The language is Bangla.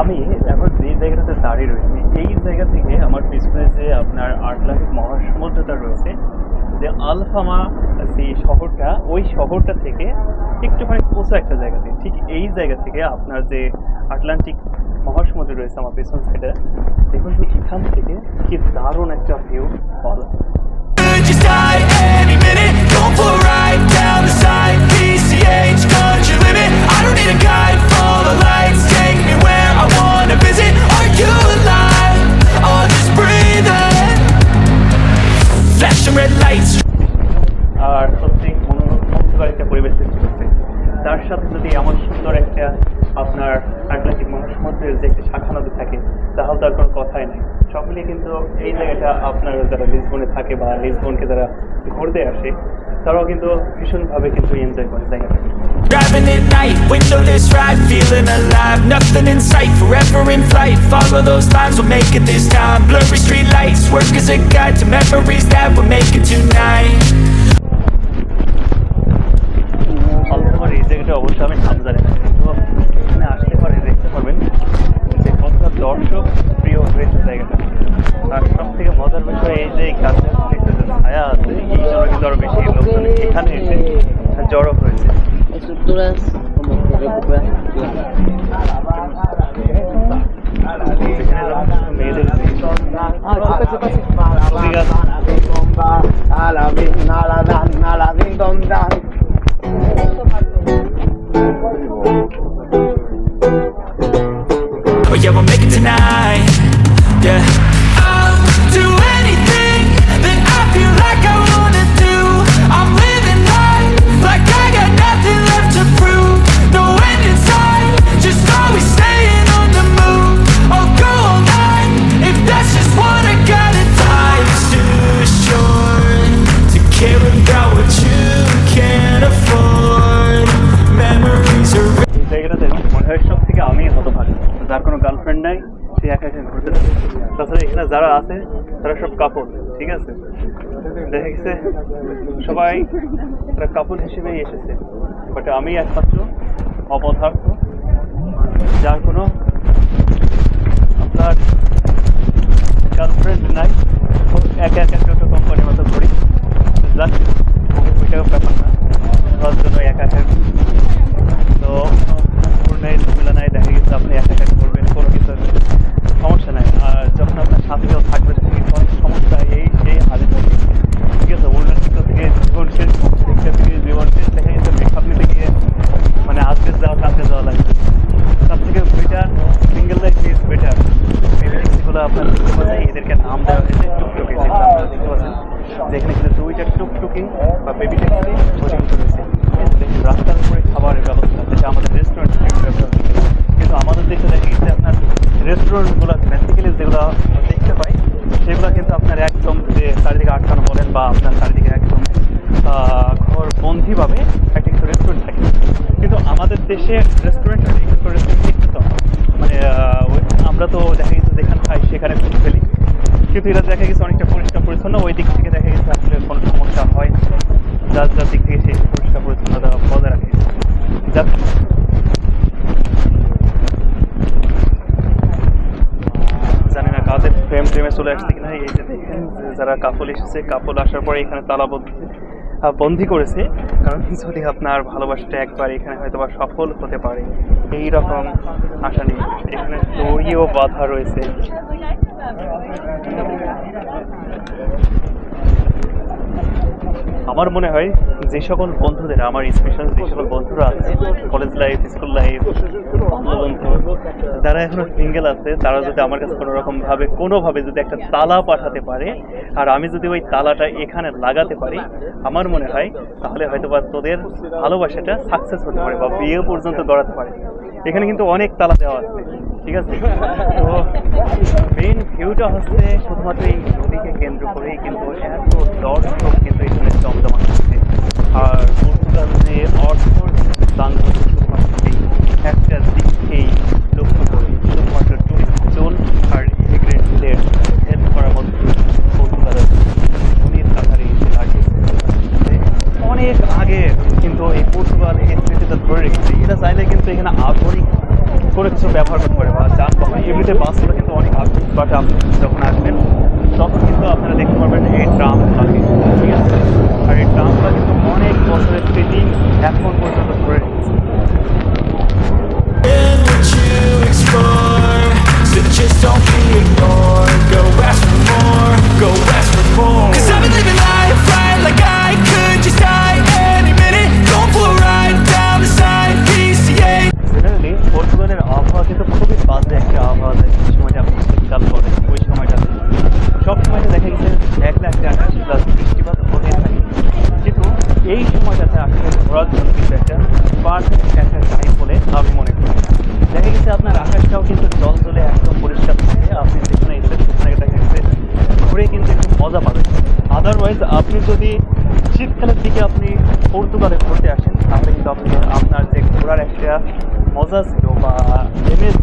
আমি এখন যে জায়গাটাতে দাঁড়িয়ে রয়েছি, এই জায়গা থেকে আমার পিছনে যে আপনার আটলান্টিক মহাসমুদ্রটা রয়েছে, যে আলফামা যে শহরটা, ওই শহরটা থেকে একটুখানি পোষা একটা জায়গাতে ঠিক এই জায়গা থেকে আপনার যে আটলান্টিক মহাসমুদ্র রয়েছে আমার পেছন সাইডে দেখুন যে এখান থেকে কি দারুণ একটা ভিউ পাওয়া Flashing red lights. আর সত্যি মনোমুগ্ধকর একটা পরিবেশ সৃষ্টি করছে। তার সাথে যদি এমন সুন্দর একটা আপনার আটলান্টিক মহাসমুদ্রের যে একটা শাখা নদী থাকে তাহলে তার কোনো কথাই নেই সব মিলিয়ে কিন্তু এই জায়গাটা আপনার যারা লিসবনে থাকে বা লিসবনকে যারা ঘুরতে আসে তারাও কিন্তু ভীষণভাবে কিন্তু এনজয় করে জায়গাটাকে Driving at night, windowless ride Feeling alive, nothing in sight Forever in flight, follow those lines We'll make it this time Blurry street lights, work as a guide To memories that we're making tonight জড়ো হয়েছে estructuras como que recuperan মনে সব থেকে আমি হতভাগী। যার কোনো গার্লফ্রেন্ড নাই, সে একা একা ঘুরতে তাছাড়া এখানে যারা আছে, তারা সব কাপড়, ঠিক আছে? দেখা গেছে সবাই তারা কাপড় হিসেবেই এসেছে। বাট আমি একমাত্র অপদার্থ যার কোনো আপনার গার্লফ্রেন্ড নাই, একা একা টোটো কোম্পানির মতো ঘুরি ওইটাও ব্যাপার না তার জন্য একা একা তো কোনো নেই ঝামেলা নাই দেখা গেছে আপনি একা একা করবেন কোনো কিছু সমস্যা নাই আর যখন আপনার সাথে কেউ থাকবে দেখা গেছে অনেক সমস্যা এই সেই হাতে থাকে ঠিক আছে উল্টো দিক থেকে জীবন শেষ দিকটা থেকে জীবন শেষ দেখা গেছে মেকআপ নিতে গিয়ে মানে আজকে যাওয়া কালকে যাওয়া লাগে তার থেকে better single life is better যেগুলো আপনার দেখতে এদেরকে নাম দেওয়া হয়েছে, টুকটুকি, যেগুলো আপনারা দেখতে পাচ্ছেন। যেখানে কিন্তু দুইটা টুকটুকি বা বেবি ট্যাক্সি কিন্তু রয়েছে রাস্তার উপরে খাবারের ব্যবস্থা যেটা আমাদের রেস্টুরেন্ট কিন্তু আমাদের দেশে দেখা গেছে আপনার রেস্টুরেন্টগুলো বেসিক্যালি যেগুলো দেখতে পাই, সেগুলো কিন্তু আপনার একদম যে চারিদিকে আটকানো বলেন বা আপনার চারিদিকে একদম ঘর বন্দিভাবে একটা রেস্টুরেন্ট থাকে। কিন্তু আমাদের দেশে রেস্টুরেন্ট রেস্টুরেন্ট। মানে ওই- আমরা তো দেখা গেছে যেখানে খাই সেখানে খুঁজে ফেলি কিন্তু এরা দেখা গেছে অনেকটা পরিষ্কার পরিচ্ছন্ন, ওই দিক থেকে দেখা গেছে আসলে কোনো সমস্যা হয়। যার যার দিক থেকে সেই পরিষ্কার পরিচ্ছন্নতা বজায় রাখে জানি না, কাদের প্রেম, প্রেমে চলে আসছে কিনা, এই যে দেখেন যারা কাপল এসেছে, কাপল আসার পরে এখানে তালাবদ্ধ বন্দি করেছে। কারণ যদি আপনার ভালোবাসাটা একবার এখানে হয়তো বা সফল হতে পারে। এই রকম আশা নেই। এখানে দড়িও বাধা রয়েছে। আমার মনে হয় যে সকল বন্ধুদের, আমার স্পেশাল যে সকল বন্ধুরা আছে কলেজ লাইফ স্কুল লাইফ বন্ধু যারা এখনও সিঙ্গেল আছে, তারা যদি আমার কাছে কোনো রকম ভাবে কোনোভাবে যদি একটা তালা পাঠাতে পারে, আর আমি যদি ওই তালাটা এখানে লাগাতে পারি, আমার মনে হয় তাহলে হয়তো বা তোদের ভালোবাসাটা সাকসেস হতে পারে বা বিয়ে পর্যন্ত গড়াতে পারে। এখানে কিন্তু অনেক তালা দেওয়া আছে, ঠিক আছে? তো মেইন ভিউটা হচ্ছে শুধুমাত্র এই নদীকে কেন্দ্র করেই কিন্তু এত দর্শক কিন্তু জমজমাট আছে আর কলকাতার যে অর্থনৈতিক দান শুধুমাত্র এই একটা দিককেই লক্ষ্য করে শুধুমাত্র টুরিস্টজন আর ইমিগ্রেন্টদের হেল্প করার মধ্যে কলকাতার ধনির কাতারে এসে লাগিয়ে অনেক আগে কিন্তু এই পর্তুগাল এই স্মৃতিটা ধরে রেখেছে। এটা চাইলে কিন্তু এখানে আধুনিক কোনো কিছু ব্যবহার করতে পারে বা যানবাহন। এমনিতে বাসগুলো কিন্তু অনেক আধুনিক। বাট আপনি যখন আসবেন আপনি যদি শীতকালের দিকে আপনি পর্তুগালে ঘুরতে আসেন, তাহলে কিন্তু আপনি আপনার যে ঘোরার একটা মজা ছিল বা এমএস